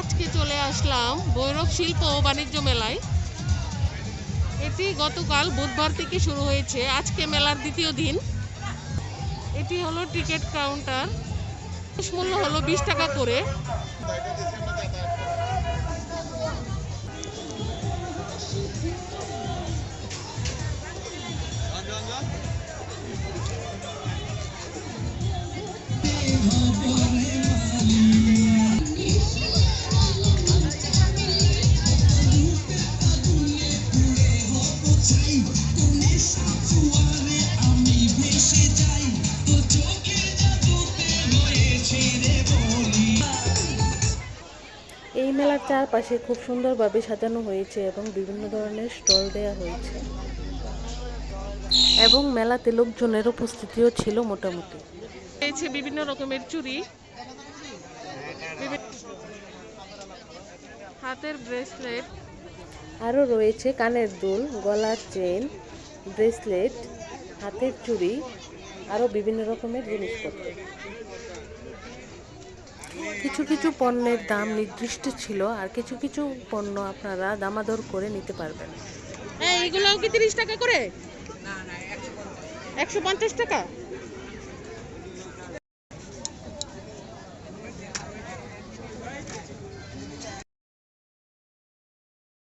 আজকে চলে আসলাম ভৈরব শিল্প ও বাণিজ্য মেলায়। এটি গতকাল বুধবার থেকে শুরু হয়েছে। আজকে মেলার দ্বিতীয় দিন। এটি হলো টিকিট কাউন্টার। মূল্য হলো বিশ টাকা করে। এই মেলার চারপাশে খুব সুন্দরভাবে সাজানো হয়েছে এবং বিভিন্ন ধরনের স্টল দেওয়া হয়েছে। এবং মেলাতে লোকজনের উপস্থিতিও ছিল মোটামুটি। রয়েছে বিভিন্ন রকমের চুড়ি। হাতের ব্রেসলেট। আরও রয়েছে কানের দুল গলার চেন ব্রেসলেট হাতের চুড়ি আরও বিভিন্ন রকমের জিনিসপত্র। কিছু কিছু পণ্যের দাম নির্দিষ্ট ছিল আর কিছু কিছু পণ্য আপনারা দামাদর করে নিতে পারবেন। হ্যাঁ এগুলো কি তিরিশ টাকা করে? একশো পঞ্চাশ টাকা?